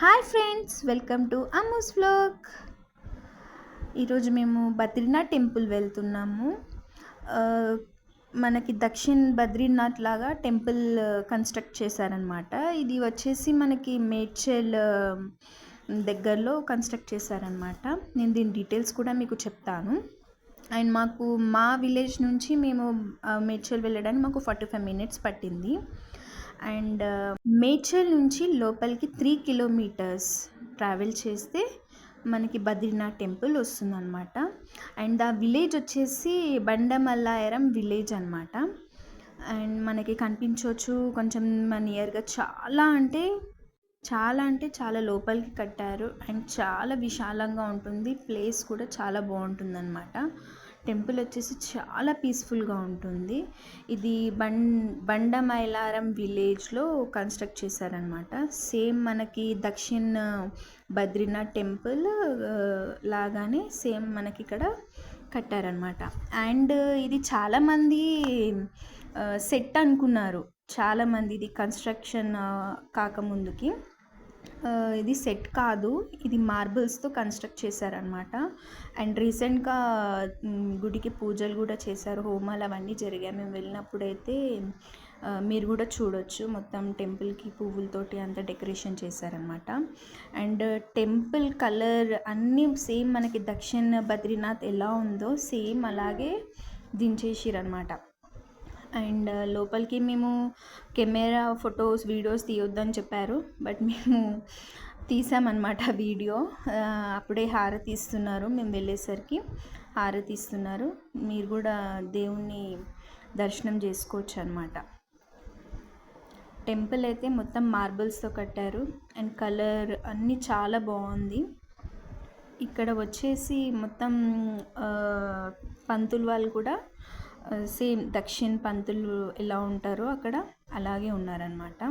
Hi friends welcome to Ammu's vlog. ఈరోజు మేము Badrinath temple వెళ్తున్నాము. మనకి దక్షిణ్ బద్రీనాథ్ లాగా టెంపుల్ కన్స్ట్రక్ట్ చేశారనమాట ఇది వచ్చేసి మనకి మేడ్చల్ దగ్గరలో కన్స్ట్రక్ట్ చేశారనమాట నేను దీని డీటెయిల్స్ కూడా మీకు చెప్తాను. అండ్ మాకు మా విలేజ్ నుంచి మేము మేడ్చల్ వెళ్ళడానికి మాకు ఫార్టీ ఫైవ్ మినిట్స్ పట్టింది. అండ్ మేడ్చల్ నుంచి లోపలికి త్రీ కిలోమీటర్స్ ట్రావెల్ చేస్తే మనకి బద్రీనాథ్ టెంపుల్ వస్తుందన్నమాట. అండ్ ఆ విలేజ్ వచ్చేసి బండమల్లాయరం విలేజ్ అనమాట అండ్ మనకి కనిపించవచ్చు కొంచెం నియర్గా చాలా అంటే చాలా అంటే చాలా లోపలికి కట్టారు. అండ్ చాలా విశాలంగా ఉంటుంది. ప్లేస్ కూడా చాలా బాగుంటుందన్నమాట. టెంపుల్ వచ్చేసి చాలా పీస్ఫుల్గా ఉంటుంది. ఇది బం బండమైలారం విలేజ్లో కన్స్ట్రక్ట్ చేశారనమాట సేమ్ మనకి దక్షిణ బద్రీనాథ్ టెంపుల్ లాగానే సేమ్ మనకి ఇక్కడ కట్టారనమాట అండ్ ఇది చాలామంది సెట్ అనుకున్నారు. చాలామంది ఇది కన్స్ట్రక్షన్ కాకముందుకి. ఇది సెట్ కాదు. ఇది మార్బుల్స్తో కన్స్ట్రక్ట్ చేశారనమాట అండ్ రీసెంట్గా గుడికి పూజలు కూడా చేశారు. హోమాలు అవన్నీ జరిగాయి. మేము వెళ్ళినప్పుడైతే మీరు కూడా చూడొచ్చు. మొత్తం టెంపుల్కి పువ్వులతోటి అంతా డెకరేషన్ చేశారనమాట అండ్ టెంపుల్ కలర్ అన్నీ సేమ్ మనకి దక్షిణ బద్రీనాథ్ ఎలా ఉందో సేమ్ అలాగే దించేసిరనమాట అండ్ లోపలికి మేము కెమెరా ఫొటోస్ వీడియోస్ తీయొద్దని చెప్పారు. బట్ మేము తీసామన్నమాట వీడియో. అప్పుడే హారతి ఇస్తున్నారు. మేము వెళ్ళేసరికి హారతి ఇస్తున్నారు. మీరు కూడా దేవుణ్ణి దర్శనం చేసుకోవచ్చు అనమాట టెంపుల్ అయితే మొత్తం మార్బుల్స్తో కట్టారు. అండ్ కలర్ అన్నీ చాలా బాగుంది. ఇక్కడ వచ్చేసి మొత్తం పంతులు వాళ్ళు కూడా సేమ్ దక్షిణ్ పంతులు ఎలా ఉంటారో అక్కడ అలాగే ఉన్నారనమాట